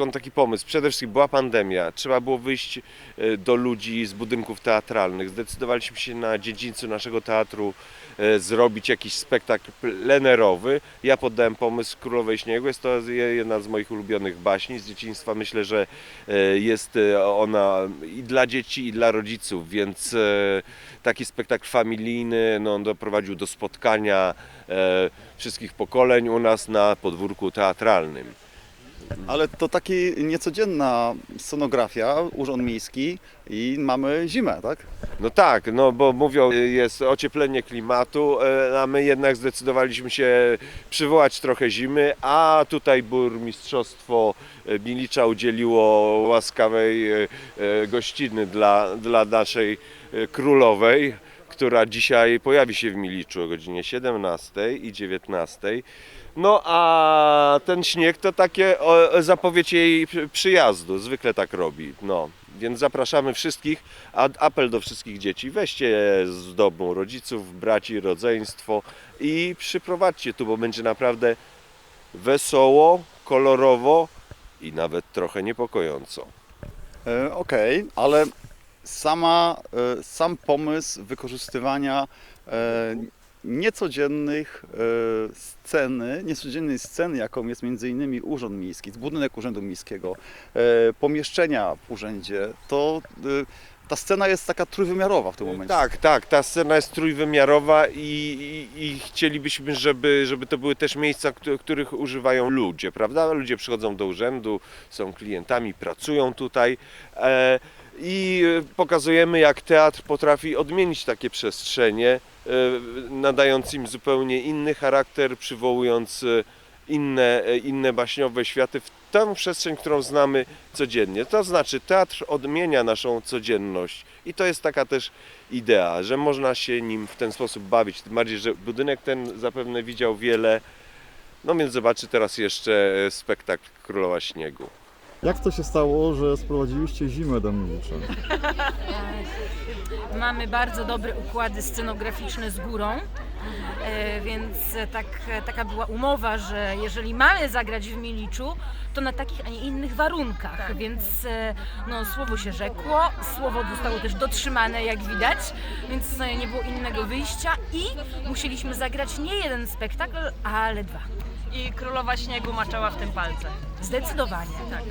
skąd taki pomysł? Przede wszystkim była pandemia, trzeba było wyjść e, do ludzi z budynków teatralnych. Zdecydowaliśmy się na dziedzińcu naszego teatru e, zrobić jakiś spektakl plenerowy. Ja poddałem pomysł Królowej Śniegu. Jest to je- jedna z moich ulubionych baśni z dzieciństwa. Myślę, że e, jest ona i dla dzieci, i dla rodziców, więc taki spektakl familijny no, doprowadził do spotkania wszystkich pokoleń u nas na podwórku teatralnym. Ale to taki niecodzienna scenografia, urząd miejski i mamy zimę, tak? No tak, no bo mówią, jest ocieplenie klimatu, e, a my jednak zdecydowaliśmy się przywołać trochę zimy, a tutaj burmistrzostwo e, Milicza udzieliło łaskawej e, gościny dla, dla naszej królowej, która dzisiaj pojawi się w Miliczu o godzinie 17 i 19. No a ten śnieg to takie zapowiedź jej przy- przyjazdu, zwykle tak robi. No, więc zapraszamy wszystkich, a apel do wszystkich dzieci, weźcie z domu rodziców, braci, rodzeństwo i przyprowadźcie tu, bo będzie naprawdę wesoło, kolorowo i nawet trochę niepokojąco. E, Okej, ale sama, e, sam pomysł wykorzystywania e, niecodziennych e, sceny, niecodziennej sceny, jaką jest między innymi Urząd Miejski, budynek Urzędu Miejskiego, pomieszczenia w urzędzie, to ta scena jest taka trójwymiarowa w tym momencie. Tak, tak, ta scena jest trójwymiarowa i, i, i chcielibyśmy, żeby, żeby to były też miejsca, któ- których używają ludzie, prawda? Ludzie przychodzą do urzędu, są klientami, pracują tutaj i e, pokazujemy, jak teatr potrafi odmienić takie przestrzenie, e, nadając im zupełnie inny charakter, przywołując e, inne, inne baśniowe światy w tę przestrzeń, którą znamy codziennie. To znaczy, teatr odmienia naszą codzienność i to jest taka też idea, że można się nim w ten sposób bawić. Tym bardziej, że budynek ten zapewne widział wiele. No więc zobaczy teraz jeszcze spektakl Królowa Śniegu. Jak to się stało, że sprowadziliście zimę do Milicza? Mamy bardzo dobre układy scenograficzne z górą, e, więc tak, taka była umowa, że jeżeli mamy zagrać w Miliczu, to na takich, a nie innych warunkach. Więc e, no, słowo się rzekło, słowo zostało też dotrzymane, jak widać, więc e, nie było innego wyjścia i musieliśmy zagrać nie jeden spektakl, ale dwa. I Królowa Śniegu maczała w tym palce. Zdecydowanie. Tak.